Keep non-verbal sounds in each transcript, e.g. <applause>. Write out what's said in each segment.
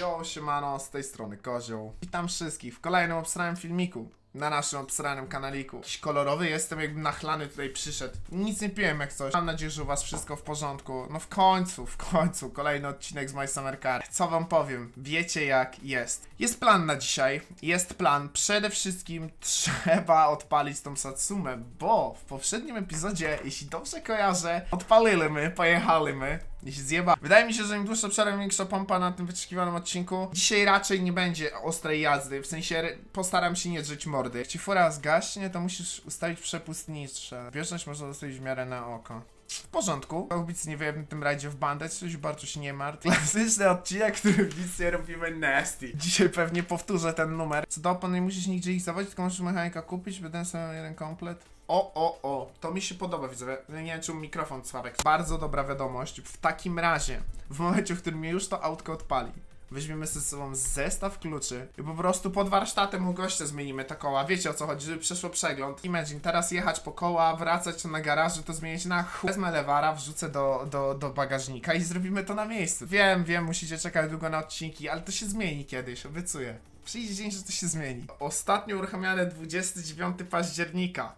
Yo, siemano, z tej strony Kozioł. Witam wszystkich w kolejnym obsranym filmiku na naszym obsranym kanaliku. Jakiś kolorowy jestem, jakbym nachlany tutaj przyszedł. Nic nie piłem jak coś. Mam nadzieję, że u was wszystko w porządku. No w końcu, w końcu, kolejny odcinek z My Summer Car. Co wam powiem? Wiecie jak jest. Jest plan na dzisiaj, jest plan. Przede wszystkim <laughs> trzeba odpalić tą Satsumę, bo w poprzednim epizodzie, jeśli dobrze kojarzę, odpaliliśmy, pojechaliśmy i się zjeba. Wydaje mi się, że im dłuższa przerwa, większa pompa na tym wyczekiwanym odcinku. Dzisiaj raczej nie będzie ostrej jazdy, w sensie postaram się nie drzeć mordy. Jak ci fura zgaśnie, to musisz ustawić przepustnicze. Wjeżdżać można dostać w miarę na oko. W porządku. Obic nie wiem tym rajdzie w bandę, coś bardzo się nie martw. Klasyczny odcinek, który w nie robimy nasty. Dzisiaj pewnie powtórzę ten numer. Co do opon nie musisz nigdzie ich zawodzić, tylko możesz mechanika kupić, będę sobie jeden komplet. O, o, o, to mi się podoba, widzowie. Nie wiem, czy mikrofon słabek. Bardzo dobra wiadomość. W takim razie, w momencie, w którym mnie już to autko odpali, weźmiemy ze sobą zestaw kluczy i po prostu pod warsztatem u gościa zmienimy te koła. Wiecie o co chodzi, żeby przeszło przegląd. Imagine, teraz jechać po koła, wracać na garażu, to zmienić na chuj. Wezmę lewara, wrzucę do, do, do bagażnika i zrobimy to na miejscu. Wiem, wiem, musicie czekać długo na odcinki, ale to się zmieni kiedyś, obiecuję. Przyjdzie dzień, że to się zmieni. Ostatnio uruchamiane 29 października.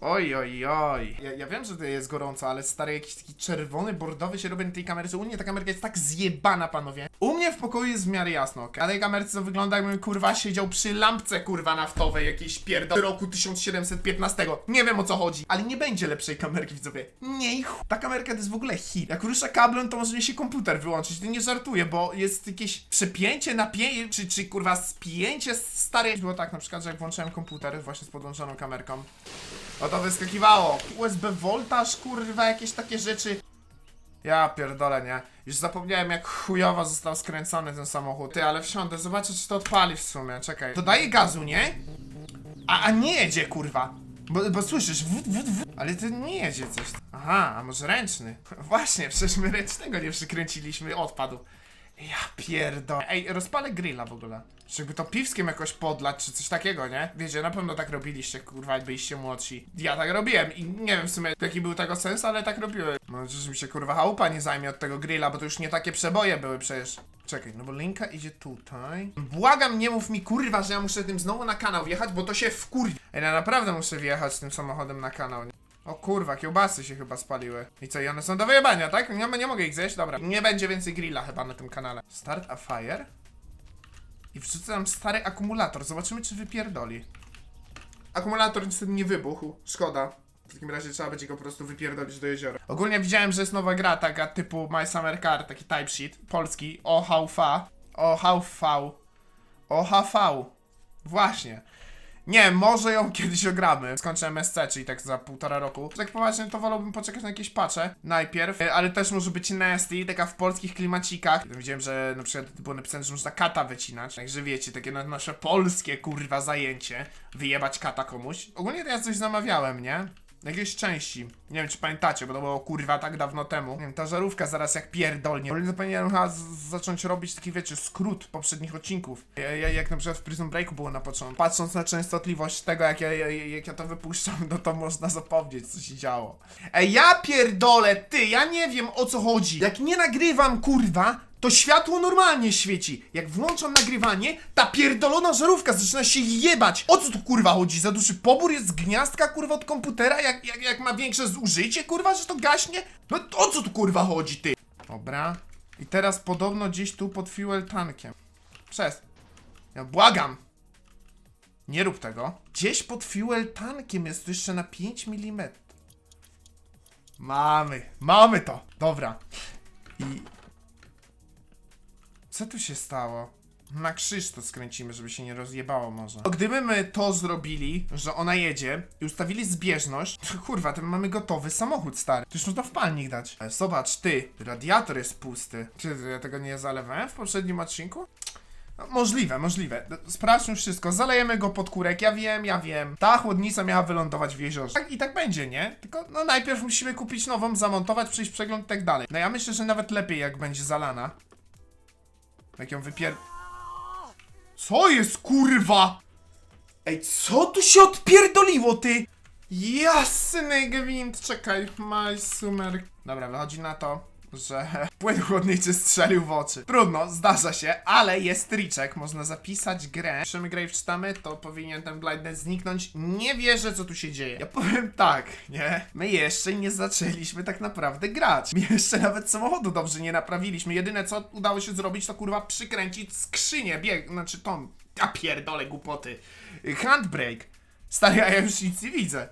Oj, oj, oj. Ja, ja wiem, że to jest gorąco, ale stary jakiś taki czerwony, bordowy się robi na tej kamerce. U mnie ta kamerka jest tak zjebana, panowie. U mnie w pokoju jest w miarę jasno, okej? Na tej kamerce to wygląda jakbym kurwa siedział przy lampce kurwa naftowej jakiejś pierdol roku 1715. Nie wiem o co chodzi, ale nie będzie lepszej kamerki, widzowie. Nie, chuj. Ta kamerka to jest w ogóle hit. Jak rusza kablem, to może mi się komputer wyłączyć. Nie żartuję, bo jest jakieś przepięcie, napięcie, czy, czy kurwa spięcie stare. Było tak na przykład, że jak włączyłem komputer właśnie z podłączoną kamerką, o to wyskakiwało. USB voltaż, kurwa, jakieś takie rzeczy. Ja pierdolę, nie? Już zapomniałem jak chujowo został skręcony ten samochód. Ty, ale wsiądę, zobaczę czy to odpali w sumie, czekaj. To daje gazu, nie? A, a nie jedzie, kurwa. Bo, bo słyszysz, w, w, w, ale to nie jedzie coś. Aha, a może ręczny? <laughs> Właśnie, przecież my ręcznego nie przykręciliśmy, odpadł. Ja pierdolę. Ej, rozpalę grilla w ogóle. Jakby to piwskiem jakoś podlać, czy coś takiego, nie? Wiecie, na pewno tak robiliście, kurwa, jak byliście młodsi. Ja tak robiłem i nie wiem w sumie jaki był tego sens, ale tak robiłem. No, że mi się kurwa chałupa nie zajmie od tego grilla, bo to już nie takie przeboje były przecież. Czekaj, no bo linka idzie tutaj. Błagam, nie mów mi kurwa, że ja muszę tym znowu na kanał wjechać, bo to się wkurwi. Ej, ja naprawdę muszę wjechać tym samochodem na kanał. O kurwa, kiełbasy się chyba spaliły. I co, i one są do wyjebania, tak? Nie, nie mogę ich zjeść? Dobra. Nie będzie więcej grilla chyba na tym kanale. Start a fire? I wrzucę tam stary akumulator. Zobaczymy, czy wypierdoli. Akumulator niestety nie wybuchł. Szkoda. W takim razie trzeba będzie go po prostu wypierdolić do jeziora. Ogólnie widziałem, że jest nowa gra taka typu My Summer Car, taki typesheet, polski, OHV. OHV. OHV. Właśnie. Nie, może ją <laughs> kiedyś ogramy. Skończę MSC, czyli tak za półtora roku. Tak poważnie, to wolałbym poczekać na jakieś patche najpierw, e, ale też może być nasty, taka w polskich klimacikach. Widziałem, że na przykład było napisane, że można kata wycinać, także wiecie, takie na nasze polskie kurwa zajęcie, wyjebać kata komuś. Ogólnie to ja coś zamawiałem, nie? Jakieś części. Nie wiem, czy pamiętacie, bo to było kurwa tak dawno temu. Nie wiem, ta żarówka zaraz jak pierdolnie. To powinienem chyba zacząć robić taki, wiecie, skrót poprzednich odcinków. Ja, ja, jak na przykład w Prison Breaku było na początku. Patrząc na częstotliwość tego, jak ja, ja, jak ja to wypuszczam, no to można zapomnieć, co się działo. Ej, ja pierdolę, ty, ja nie wiem o co chodzi. Jak nie nagrywam, kurwa, to światło normalnie świeci. Jak włączam nagrywanie, ta pierdolona żarówka zaczyna się jebać. O co tu kurwa chodzi? Za duży pobór jest z gniazdka kurwa od komputera? Jak, jak, jak ma większe zużycie kurwa, że to gaśnie? No o co tu kurwa chodzi ty? Dobra. I teraz podobno gdzieś tu pod fuel tankiem. Przez. Ja błagam. Nie rób tego. Gdzieś pod fuel tankiem jest to jeszcze na 5 mm. Mamy, mamy to. Dobra. I co tu się stało? Na krzyż to skręcimy, żeby się nie rozjebało może. Gdyby my to zrobili, że ona jedzie i ustawili zbieżność, to kurwa, to my mamy gotowy samochód stary. To już można w palnik dać. Ale zobacz, ty, radiator jest pusty. Czy ja tego nie zalewałem w poprzednim odcinku? No, możliwe, możliwe. Sprawdźmy wszystko, zalejemy go pod kurek, ja wiem, ja wiem. Ta chłodnica miała wylądować w jeziorze. Tak, I tak będzie, nie? Tylko, no najpierw musimy kupić nową, zamontować, przejść przegląd i tak dalej. No ja myślę, że nawet lepiej jak będzie zalana. Jak ją wypier... Co jest, kurwa? Ej, co tu się odpierdoliło, ty? Jasny gwint, czekaj, my sumer. Dobra, wychodzi na to, że <laughs> płyn chłodniczy strzelił w oczy. Trudno, zdarza się, ale jest triczek, można zapisać grę. Piszemy grę i wczytamy, to powinien ten blindness zniknąć. Nie wierzę, co tu się dzieje. Ja powiem tak, nie? My jeszcze nie zaczęliśmy tak naprawdę grać. My jeszcze nawet samochodu dobrze nie naprawiliśmy. Jedyne, co udało się zrobić, to kurwa przykręcić skrzynię, bieg, znaczy tą... Ja pierdolę głupoty. Handbrake. Stary, a ja już nic nie widzę.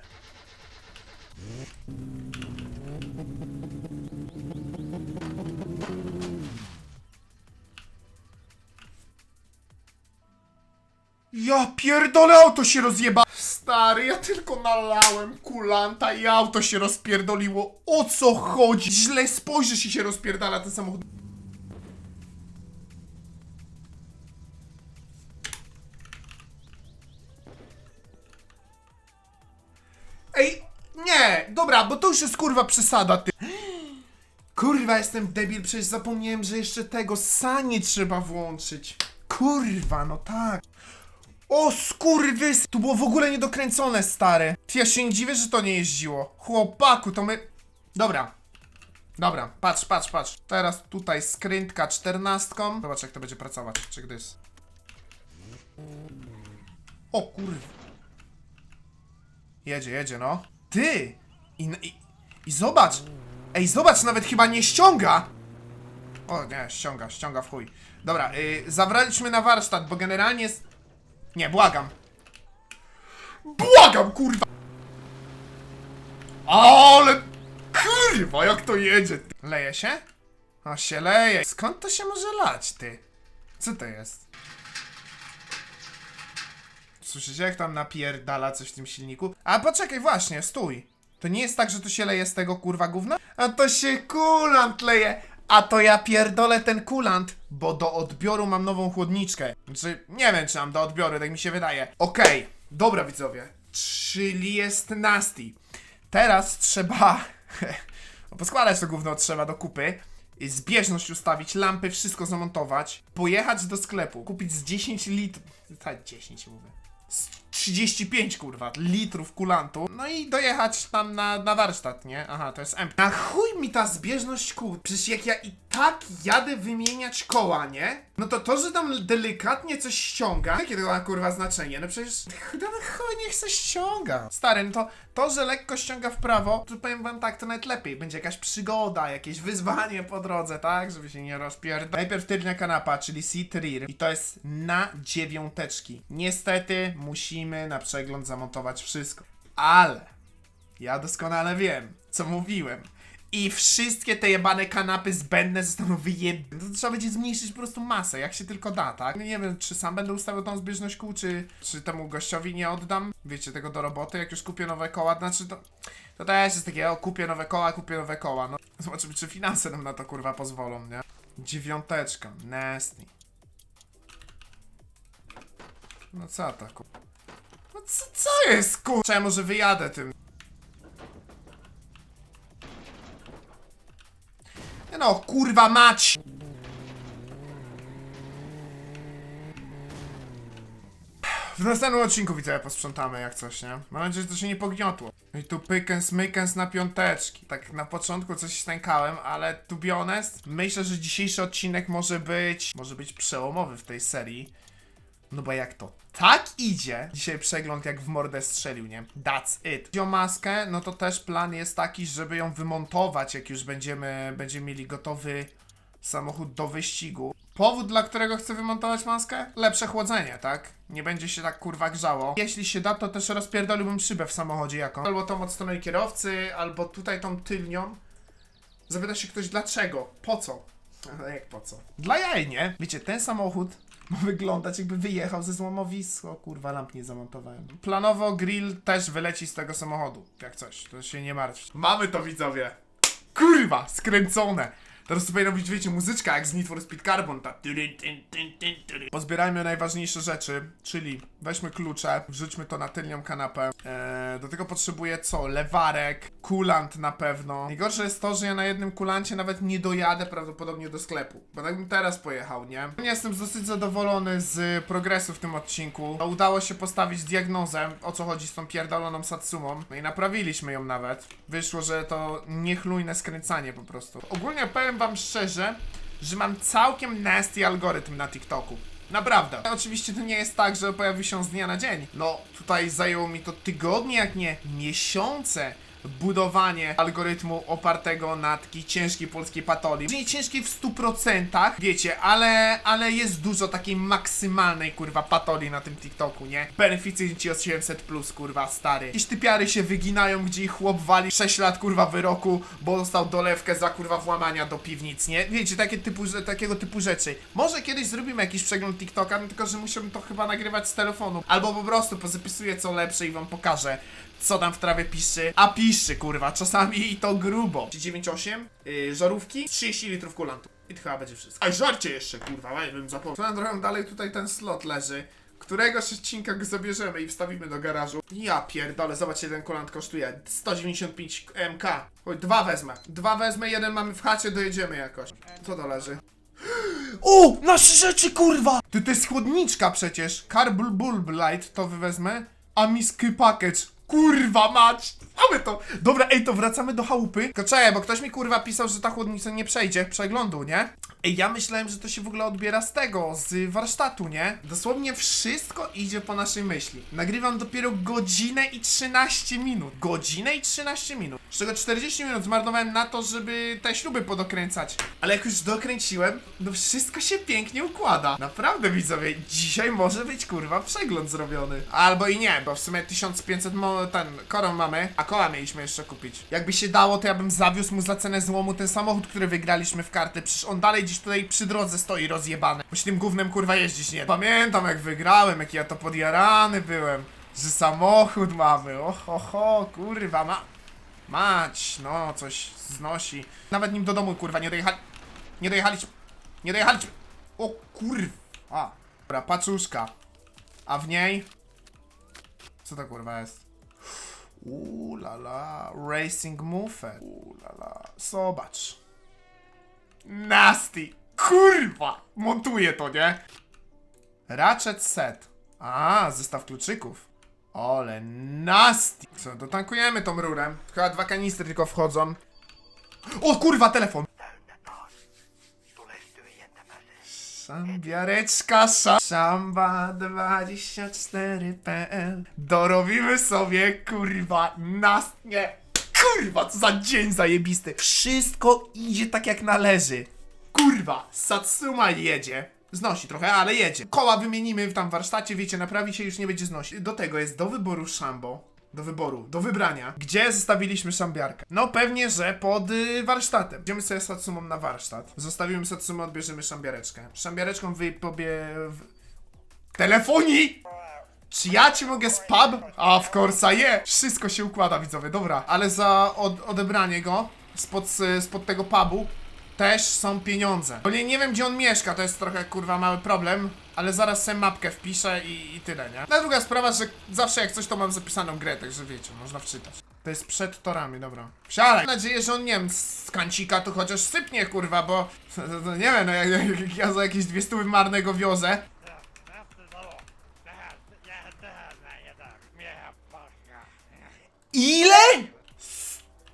Ja pierdolę, auto się rozjeba... Stary, ja tylko nalałem kulanta i auto się rozpierdoliło. O co chodzi? Źle spojrzysz i się rozpierdala ten samochód. Ej, nie, dobra, bo to już jest kurwa przesada, ty. Kurwa, jestem debil, przecież zapomniałem, że jeszcze tego sanie trzeba włączyć. Kurwa, no tak. O skurwys! Tu było w ogóle niedokręcone, stare. Ty, ja się nie dziwię, że to nie jeździło. Chłopaku, to my... Dobra. Dobra, patrz, patrz, patrz. Teraz tutaj skrętka czternastką. Zobacz, jak to będzie pracować. Czy gdys. O kurwa. Jedzie, jedzie, no. Ty! I, i, I zobacz! Ej, zobacz, nawet chyba nie ściąga! O nie, ściąga, ściąga w chuj. Dobra, yy, zabraliśmy na warsztat, bo generalnie jest... Nie, błagam. Błagam, kurwa! Ale... Kurwa, jak to jedzie. Leje się? O, się leje. Skąd to się może lać, ty? Co to jest? Słyszycie, jak tam napierdala coś w tym silniku? A poczekaj, właśnie, stój. To nie jest tak, że to się leje z tego kurwa gówna? A to się kulant leje. A to ja pierdolę ten kulant, bo do odbioru mam nową chłodniczkę. Znaczy, nie wiem, czy mam do odbioru, tak mi się wydaje. Okej, dobra widzowie. Czyli jest nasty. Teraz trzeba... <laughs> no, poskładać to gówno trzeba do kupy. Zbieżność ustawić, lampy, wszystko zamontować. Pojechać do sklepu, kupić z 10 litrów... Tak, 10 mówię. 35 kurwa litrów kulantu. No i dojechać tam na, na warsztat, nie? Aha, to jest M. Na chuj mi ta zbieżność kół. Przecież jak ja i tak jadę wymieniać koła, nie? No to to, że tam delikatnie coś ściąga. Jakie to ma kurwa znaczenie? No przecież no chuj niech se ściąga. Stary, no to to, że lekko ściąga w prawo, to powiem wam tak, to nawet lepiej. Będzie jakaś przygoda, jakieś wyzwanie po drodze, tak? Żeby się nie rozpierdolić. Najpierw tylnia kanapa, czyli seat rear. I to jest na dziewiąteczki. Niestety musimy na przegląd zamontować wszystko. Ale ja doskonale wiem, co mówiłem. I wszystkie te jebane kanapy zbędne zostaną wyjebane. To trzeba będzie zmniejszyć po prostu masę, jak się tylko da, tak? Nie wiem, czy sam będę ustawiał tą zbieżność kół, czy, czy temu gościowi nie oddam. Wiecie, tego do roboty, jak już kupię nowe koła. Znaczy, to, to też jest takie, o, kupię nowe koła, kupię nowe koła. No, zobaczymy, czy finanse nam na to kurwa pozwolą, nie? Dziewiąteczka, nasty. No co to, kur... Co, co jest, kur... Czemu, że wyjadę tym? No, kurwa mać! W następnym odcinku widzę, posprzątamy jak coś, nie? Mam nadzieję, że to się nie pogniotło. No i tu pykens, mykens na piąteczki. Tak na początku coś stękałem, ale to be honest, myślę, że dzisiejszy odcinek może być, może być przełomowy w tej serii. No bo jak to tak idzie, dzisiaj przegląd jak w mordę strzelił, nie? That's it. Wziął maskę, no to też plan jest taki, żeby ją wymontować, jak już będziemy, będziemy mieli gotowy samochód do wyścigu. Powód, dla którego chcę wymontować maskę? Lepsze chłodzenie, tak? Nie będzie się tak kurwa grzało. Jeśli się da, to też rozpierdoliłbym szybę w samochodzie jaką. Albo tą od strony kierowcy, albo tutaj tą tylnią. Zapyta się ktoś dlaczego? Po co? Ale <laughs> jak po co? Dla jaj, nie? Wiecie, ten samochód wyglądać jakby wyjechał ze złomowiska. O kurwa, lamp nie zamontowałem. Planowo grill też wyleci z tego samochodu. Jak coś, to się nie martw. Mamy to widzowie. Kurwa, skręcone. Teraz tu powinna być, wiecie, muzyczka jak z Need for Speed Carbon. Ta. Pozbierajmy najważniejsze rzeczy, czyli weźmy klucze, wrzućmy to na tylnią kanapę. Eee, do tego potrzebuję co? Lewarek, kulant na pewno. Najgorsze jest to, że ja na jednym kulancie nawet nie dojadę prawdopodobnie do sklepu. Bo tak bym teraz pojechał, nie? Nie jestem dosyć zadowolony z progresu w tym odcinku. Udało się postawić diagnozę, o co chodzi z tą pierdoloną Satsumą. No i naprawiliśmy ją nawet. Wyszło, że to niechlujne skręcanie po prostu. Ogólnie powiem wam szczerze, że mam całkiem nasty algorytm na TikToku. Naprawdę. Oczywiście to nie jest tak, że pojawi się z dnia na dzień. No, tutaj zajęło mi to tygodnie, jak nie miesiące budowanie algorytmu opartego na takiej ciężkiej polskiej patolii. Nie ciężkiej w 100%, wiecie, ale, ale jest dużo takiej maksymalnej, kurwa, patolii na tym TikToku, nie? Beneficjenci 800+, plus, kurwa, stary. Jakieś typiary się wyginają, gdzie ich chłop wali 6 lat, kurwa, wyroku, bo dostał dolewkę za, kurwa, włamania do piwnic, nie? Wiecie, takie typu, takiego typu rzeczy. Może kiedyś zrobimy jakiś przegląd TikToka, no tylko, że musiałbym to chyba nagrywać z telefonu. Albo po prostu pozapisuję co lepsze i wam pokażę co tam w trawie piszczy, a piszczy kurwa, czasami i to grubo. 98, yy, żarówki, 30 litrów kulantu. I to chyba będzie wszystko. A żarcie jeszcze kurwa, nie wiem, zapomniał. Swoją drogą dalej tutaj ten slot leży. Któregoś odcinka zabierzemy i wstawimy do garażu. Ja pierdolę, zobacz, jeden kulant kosztuje 195 MK. Oj, dwa wezmę. Dwa wezmę, jeden mamy w chacie, dojedziemy jakoś. Co to leży? <gasps> O! Nasze rzeczy, kurwa! Ty, to jest chłodniczka przecież. Carbul Bulb Light, to wywezmę. A miski package. Kurwa mać! Mamy to! Dobra, ej, to wracamy do chałupy. Tylko czekaj, bo ktoś mi kurwa pisał, że ta chłodnica nie przejdzie przeglądu, nie? Ej, ja myślałem, że to się w ogóle odbiera z tego, z warsztatu, nie? Dosłownie wszystko idzie po naszej myśli. Nagrywam dopiero godzinę i 13 minut. Godzinę i 13 minut. Z czego 40 minut zmarnowałem na to, żeby te śruby podokręcać. Ale jak już dokręciłem, no wszystko się pięknie układa. Naprawdę widzowie, dzisiaj może być kurwa przegląd zrobiony. Albo i nie, bo w sumie 1500 mo- ten koron mamy, a koła mieliśmy jeszcze kupić. Jakby się dało, to ja bym zawiózł mu za cenę złomu ten samochód, który wygraliśmy w karty. Przecież on dalej gdzieś tutaj przy drodze stoi rozjebany. Bo się tym gównem kurwa jeździć nie. Pamiętam jak wygrałem, jak ja to podjarany byłem. Że samochód mamy, oho, ho, kurwa, ma... Mać, no, coś znosi. Nawet nim do domu, kurwa, nie dojechali... Nie dojechaliśmy... Nie dojechaliśmy... O kurwa. A, dobra, paczuszka. A w niej... Co to kurwa jest? Uuu la la, Racing Muffet. Uuu la la, zobacz. Nasty! Kurwa! Montuję to, nie? Ratchet set. A, zestaw kluczyków. Ole nasty! Co, dotankujemy tą rurę. Chyba dwa kanistry tylko wchodzą. O kurwa, telefon! Szambiareczka, szam... Szamba24.pl Dorobimy sobie, kurwa, nas... Nie! Kurwa, co za dzień zajebisty! Wszystko idzie tak jak należy. Kurwa, Satsuma jedzie. Znosi trochę, ale jedzie. Koła wymienimy w tam warsztacie, wiecie, naprawi się już nie będzie znosić. Do tego jest do wyboru szambo. Do wyboru, do wybrania. Gdzie zostawiliśmy szambiarkę? No pewnie, że pod y, warsztatem. Idziemy sobie Satsumą na warsztat. Zostawimy Satsumę, odbierzemy szambiareczkę. Szambiareczką wy pobie... W... Telefonii! Czy ja ci mogę z pub? A, w course je! Wszystko się układa, widzowie, dobra. Ale za od, odebranie go spod, spod tego pubu też są pieniądze. Bo nie, nie wiem, gdzie on mieszka, to jest trochę, kurwa, mały problem. Ale zaraz sobie mapkę wpiszę i, i tyle, nie? No druga sprawa, że zawsze jak coś, to mam zapisaną grę, także wiecie, można wczytać. To jest przed torami, dobra. Wsiadaj! Mam nadzieję, że on, nie wiem, z kancika to chociaż sypnie, kurwa, bo... To, <laughs> to, nie wiem, no jak ja za jakieś dwie stówy marnego wiozę, Ile?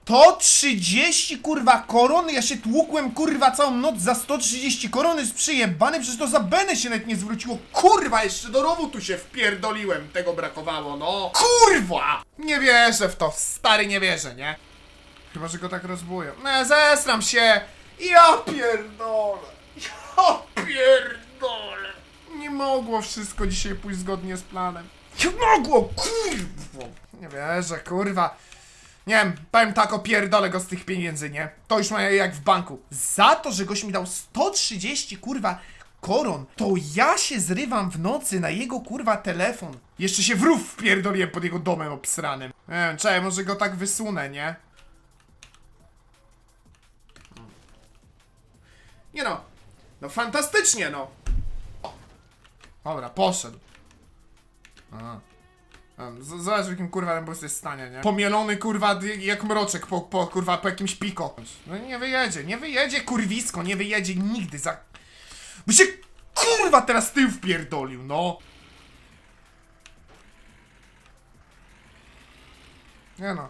130 kurwa koron? Ja się tłukłem kurwa całą noc za 130 koron jest przyjebany, przecież to za Benę się nawet nie zwróciło. Kurwa, jeszcze do rowu tu się wpierdoliłem, tego brakowało, no. Kurwa! Nie wierzę w to, stary nie wierzę, nie? Chyba, że go tak rozbują. No, zesram się! Ja pierdolę! Ja pierdolę! Nie mogło wszystko dzisiaj pójść zgodnie z planem. Nie mogło, kurwa! Nie wierzę, kurwa. Nie wiem, powiem tak, opierdolę go z tych pieniędzy, nie? To już ma jak w banku. Za to, że goś mi dał 130, kurwa, koron, to ja się zrywam w nocy na jego, kurwa, telefon. Jeszcze się w rów wpierdoliłem pod jego domem obsranym. Nie wiem, czekaj, może go tak wysunę, nie? Nie no. No fantastycznie, no. Dobra, poszedł. A. Zobacz w jakim kurwa rembus jest stanie, nie? Pomielony kurwa jak mroczek po, po kurwa po jakimś piko. No nie wyjedzie, nie wyjedzie kurwisko, nie wyjedzie nigdy za... By się kurwa teraz tył wpierdolił, no! Nie no.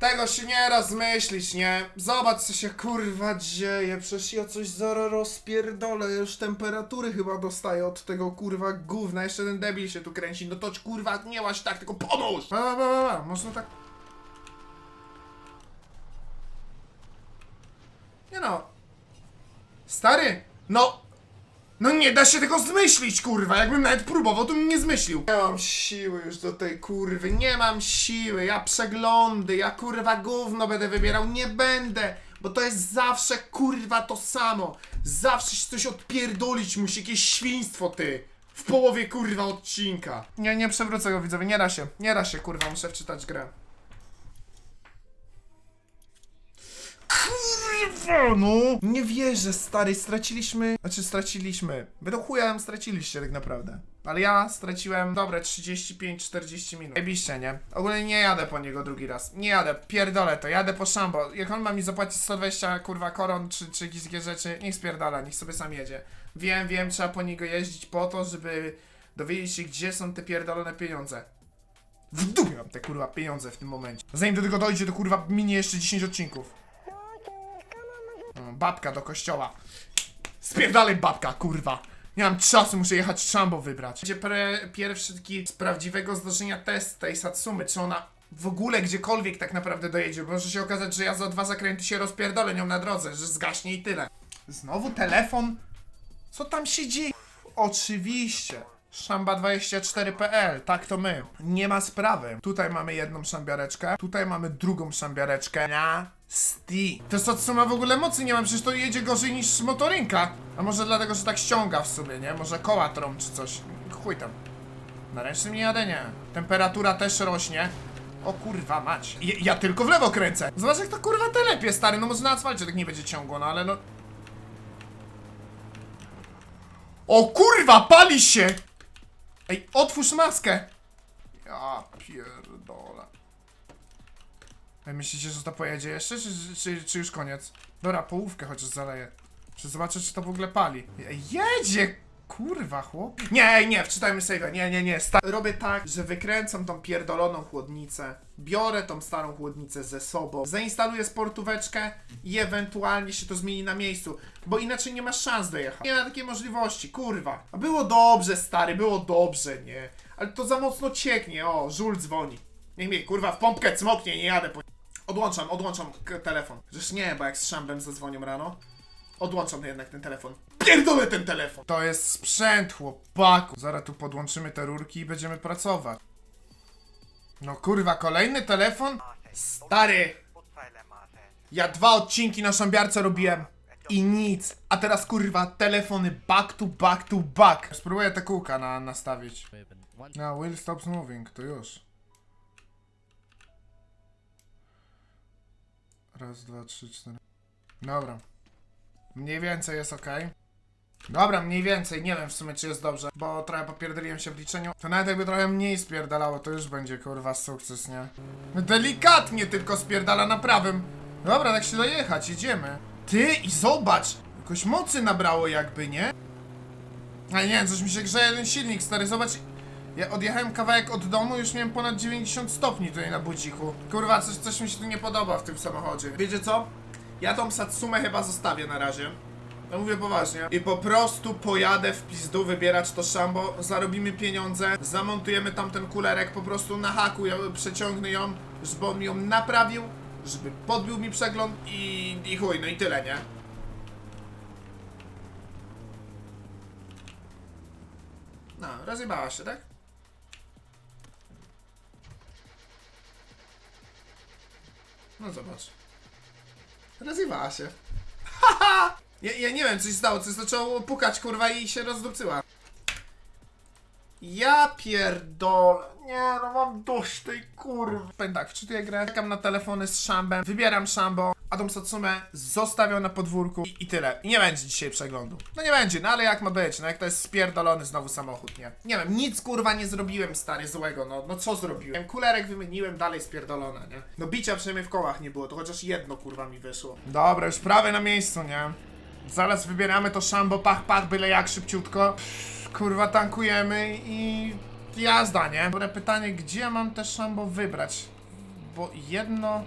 Tego się nie rozmyślić, nie? Zobacz co się kurwa dzieje, przecież ja coś zaraz rozpierdolę, ja już temperatury chyba dostaję od tego kurwa gówna, jeszcze ten debil się tu kręci, no to kurwa nie łaś tak, tylko pomóż! Ba, ba, ba, ba, można tak... Nie no. Stary, no... No nie da się tego zmyślić, kurwa. Jakbym nawet próbował, to bym nie zmyślił. Nie mam siły już do tej kurwy. Nie mam siły. Ja przeglądy, ja kurwa gówno będę wybierał. Nie będę. Bo to jest zawsze kurwa to samo. Zawsze się coś odpierdolić musi. Jakieś świństwo ty. W połowie kurwa odcinka. Nie, nie przewrócę go widzowie. Nie da się. Nie da się kurwa. Muszę wczytać grę. Kurwa, no! Nie wierzę, stary, straciliśmy... Znaczy, straciliśmy. Wy do chuja straciliście tak naprawdę. Ale ja straciłem, dobre, 35-40 minut. Jebiście, nie? Ogólnie nie jadę po niego drugi raz. Nie jadę, pierdolę to, jadę po Szambo. Jak on ma mi zapłacić 120, kurwa, koron, czy, czy jakieś rzeczy, niech spierdala, niech sobie sam jedzie. Wiem, wiem, trzeba po niego jeździć po to, żeby dowiedzieć się, gdzie są te pierdolone pieniądze. W dupie mam te kurwa pieniądze w tym momencie. Zanim do tego dojdzie, to kurwa minie jeszcze 10 odcinków. Babka do kościoła. Spierdalaj babka, kurwa. Nie mam czasu, muszę jechać Szambo wybrać. Będzie pierwszy taki z prawdziwego zdarzenia test tej Satsumy, czy ona w ogóle gdziekolwiek tak naprawdę dojedzie, bo może się okazać, że ja za dwa zakręty się rozpierdolę nią na drodze, że zgaśnie i tyle. Znowu telefon? Co tam się dzieje? Oczywiście. Szamba24.pl, tak to my. Nie ma sprawy. Tutaj mamy jedną szambiareczkę, tutaj mamy drugą szambiareczkę na Steam. To Satsuma w ogóle mocy nie ma, przecież to jedzie gorzej niż motorynka. A może dlatego, że tak ściąga w sumie, nie? Może koła trą czy coś. Chuj tam. Na ręcznym nie jadę, nie. Temperatura też rośnie. O kurwa mać. Ja, ja tylko w lewo kręcę. Zobacz jak to kurwa telepie, stary. No może na asfalcie tak nie będzie ciągło, no ale no... O kurwa, pali się! Ej, otwórz maskę! Ja pierdolę. Ej, myślicie, że to pojedzie jeszcze, czy, czy, czy już koniec? Dobra, połówkę chociaż zaleję. Czy zobaczę, czy to w ogóle pali. Jedzie! Kurwa, chłop. Nie, nie, wczytajmy save'a. Nie, nie, nie. Sta Robię tak, że wykręcam tą pierdoloną chłodnicę. Biorę tą starą chłodnicę ze sobą. Zainstaluję sportóweczkę i ewentualnie się to zmieni na miejscu. Bo inaczej nie ma szans dojechać. Nie ma takiej możliwości, kurwa. A było dobrze, stary, było dobrze, nie? Ale to za mocno cieknie. O, żul dzwoni. Niech mnie, kurwa, w pompkę cmoknie, nie jadę po... Odłączam, odłączam telefon. Przecież nie, bo jak z szambem zadzwonią rano, Odłączony jednak ten telefon. Pierdolę ten telefon! To jest sprzęt, chłopaku. Zaraz tu podłączymy te rurki i będziemy pracować. No kurwa, kolejny telefon? Stary! Ja dwa odcinki na szambiarce robiłem i nic. A teraz kurwa, telefony back to back to back. Spróbuję te kółka na, nastawić. No, Will stops moving, to już. Raz, dwa, trzy, cztery. Dobra. Mniej więcej jest ok. Dobra, mniej więcej, nie wiem w sumie czy jest dobrze, bo trochę popierdoliłem się w liczeniu. To nawet jakby trochę mniej spierdalało, to już będzie kurwa sukces, nie? Delikatnie tylko spierdala na prawym. Dobra, tak się dojechać, jedziemy. Ty i zobacz! Jakoś mocy nabrało jakby, nie? Ale nie coś mi się grzeje ten silnik, stary, zobacz. Ja odjechałem kawałek od domu, już miałem ponad 90 stopni tutaj na budziku. Kurwa, coś, coś mi się tu nie podoba w tym samochodzie. Wiecie co? Ja tą Satsumę chyba zostawię na razie. No mówię poważnie. I po prostu pojadę w pizdu wybierać to szambo, zarobimy pieniądze, zamontujemy tam ten kulerek po prostu na haku, ja przeciągnę ją, żeby on mi ją naprawił, żeby podbił mi przegląd i, i chuj, no i tyle, nie? No, rozjebała się, tak? No zobacz. Rozjebała się. <laughs> Haha! Ja, ja nie wiem, co się stało, coś zaczęło pukać, kurwa, i się rozdupcyła. Ja pierdolę. Nie, no mam dość tej kurwy. Powiem tak, wczytuję grę, czekam na telefony z Shambem, wybieram Shambo, a tą Satsumę zostawiam na podwórku i, i tyle. I nie będzie dzisiaj przeglądu. No nie będzie, no ale jak ma być, no jak to jest spierdolony znowu samochód, nie? Nie wiem, nic kurwa nie zrobiłem, stary, złego, no, no co zrobiłem? Kulerek wymieniłem, dalej spierdolone, nie? No bicia przynajmniej w kołach nie było, to chociaż jedno kurwa mi wyszło. Dobra, już prawie na miejscu, nie? Zaraz wybieramy to szambo, pach, pach, byle jak szybciutko. Kurwa, tankujemy i jazda, nie? Dobre pytanie, gdzie mam te szambo wybrać? Bo jedno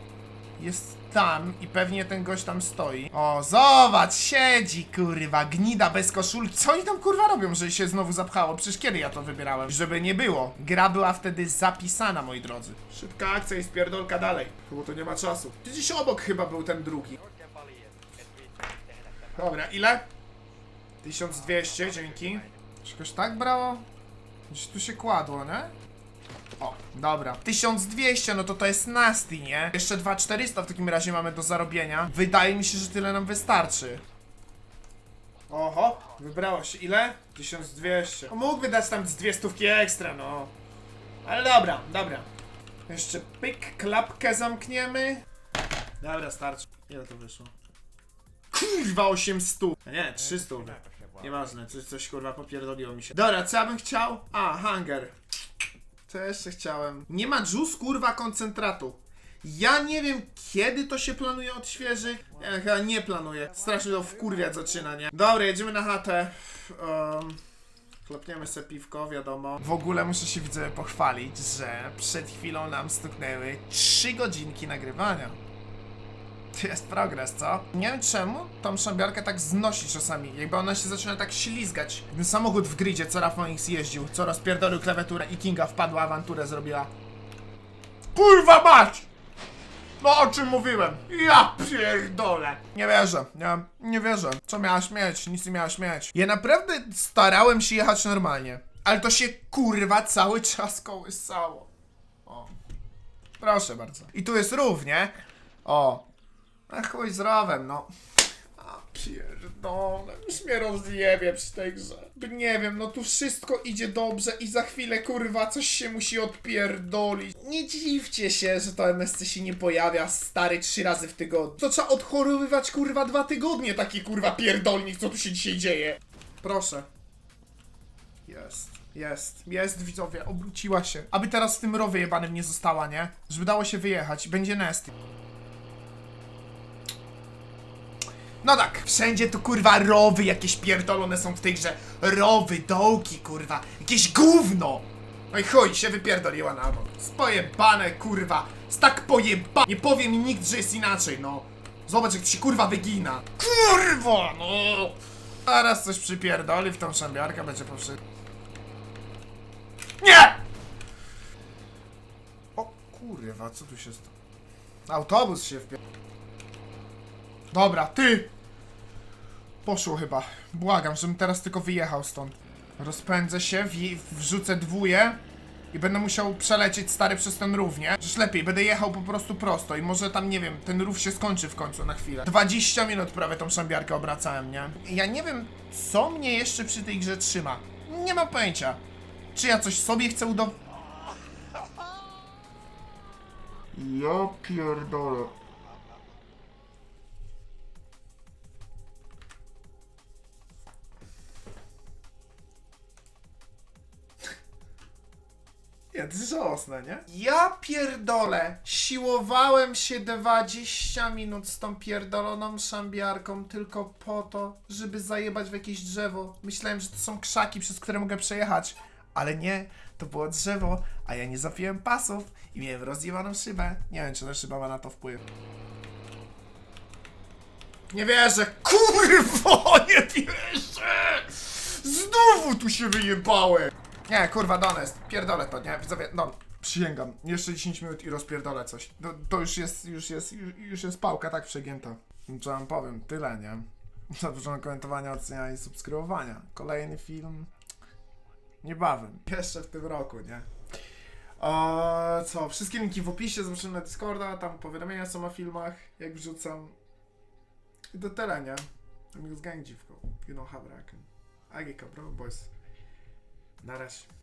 jest tam i pewnie ten gość tam stoi. O, zobacz, siedzi, kurwa, gnida bez koszulki. Co oni tam, kurwa, robią, że się znowu zapchało? Przecież kiedy ja to wybierałem? Żeby nie było. Gra była wtedy zapisana, moi drodzy. Szybka akcja i spierdolka dalej, bo to nie ma czasu. Gdzieś obok chyba był ten drugi. Dobra, ile? 1200, dzięki. Jakoś tak brało? Gdzieś tu się kładło, nie? O, dobra. 1200, no to to jest nasty, nie? Jeszcze 2400 w takim razie mamy do zarobienia. Wydaje mi się, że tyle nam wystarczy. Oho, wybrało się. Ile? 1200. No mógłby dać tam z dwie stówki ekstra, no. Ale dobra, dobra. Jeszcze pyk, klapkę zamkniemy. Dobra, starczy. Ile to wyszło? Kurwa 800! A nie, 300. Nieważne, coś, coś kurwa popierdoliło mi się. Dobra, co ja bym chciał? A, hunger. Ja jeszcze chciałem? Nie ma juice kurwa koncentratu. Ja nie wiem kiedy to się planuje odświeży. Ja chyba nie planuję. Strasznie to wkurwiać zaczyna, nie? Dobra, jedziemy na chatę. Um, Klopniemy sobie piwko, wiadomo. W ogóle muszę się widzę pochwalić, że przed chwilą nam stuknęły 3 godzinki nagrywania. Jest progres, co? Nie wiem czemu tą szambiarkę tak znosi czasami, jakby ona się zaczyna tak ślizgać. Ten samochód w gridzie, co Rafał X jeździł, co rozpierdolił klawiaturę i Kinga wpadła, awanturę zrobiła. Kurwa mać! No o czym mówiłem? Ja pierdolę! Nie wierzę, nie, nie wierzę. Co miałaś mieć? Nic nie miałaś mieć. Ja naprawdę starałem się jechać normalnie, ale to się kurwa cały czas kołysało. O. Proszę bardzo. I tu jest rów, nie? O. A chuj z no. A pierdolę, już mnie rozjebie przy tej grze. Nie wiem, no tu wszystko idzie dobrze i za chwilę kurwa coś się musi odpierdolić. Nie dziwcie się, że to MSC się nie pojawia stary trzy razy w tygodniu. To trzeba odchorowywać kurwa dwa tygodnie taki kurwa pierdolnik, co tu się dzisiaj dzieje. Proszę. Jest, jest, jest widzowie, obróciła się. Aby teraz w tym rowie jebanym nie została, nie? Żeby dało się wyjechać, będzie Nesty. No tak, wszędzie tu kurwa rowy jakieś pierdolone są w tej grze. Rowy, dołki kurwa, jakieś gówno! No i chuj, się wypierdoliła na bok. Spojebane kurwa, jest tak pojeba... Nie powie mi nikt, że jest inaczej, no. Zobacz jak się kurwa wygina. Kurwa, no! Zaraz coś przypierdoli w tą szambiarkę, będzie powszy... Nie! O kurwa, co tu się stało? Autobus się wpier... Dobra, ty! Poszło chyba. Błagam, żebym teraz tylko wyjechał stąd. Rozpędzę się, wrzucę dwóje i będę musiał przelecieć stary przez ten rów, nie? Przecież lepiej, będę jechał po prostu prosto i może tam, nie wiem, ten rów się skończy w końcu na chwilę. 20 minut prawie tą szambiarkę obracałem, nie? Ja nie wiem, co mnie jeszcze przy tej grze trzyma. Nie mam pojęcia. Czy ja coś sobie chcę udowodnić? Ja pierdolę. Nie, to nie? Ja pierdolę! Siłowałem się 20 minut z tą pierdoloną szambiarką tylko po to, żeby zajebać w jakieś drzewo. Myślałem, że to są krzaki, przez które mogę przejechać. Ale nie, to było drzewo, a ja nie zapiłem pasów i miałem rozjebaną szybę. Nie wiem, czy ta szyba ma na to wpływ. Nie wierzę! Kurwo, <laughs> nie wierzę! Znowu tu się wyjebałem! Nie, kurwa, Donest, pierdolę to, nie? Widzowie, no, przysięgam, jeszcze 10 minut i rozpierdolę coś. No, to już jest, już jest, już, już jest pałka tak przegięta. Co wam powiem, tyle, nie? Zapraszam do komentowania, oceniania i subskrybowania. Kolejny film niebawem, jeszcze w tym roku, nie? O, co, wszystkie linki w opisie, zapraszam na Discorda, tam powiadomienia są o filmach, jak wrzucam. I to tyle, nie? Amigos gang dziwko. You know how I reckon. Agika, bro, boys. Na razie.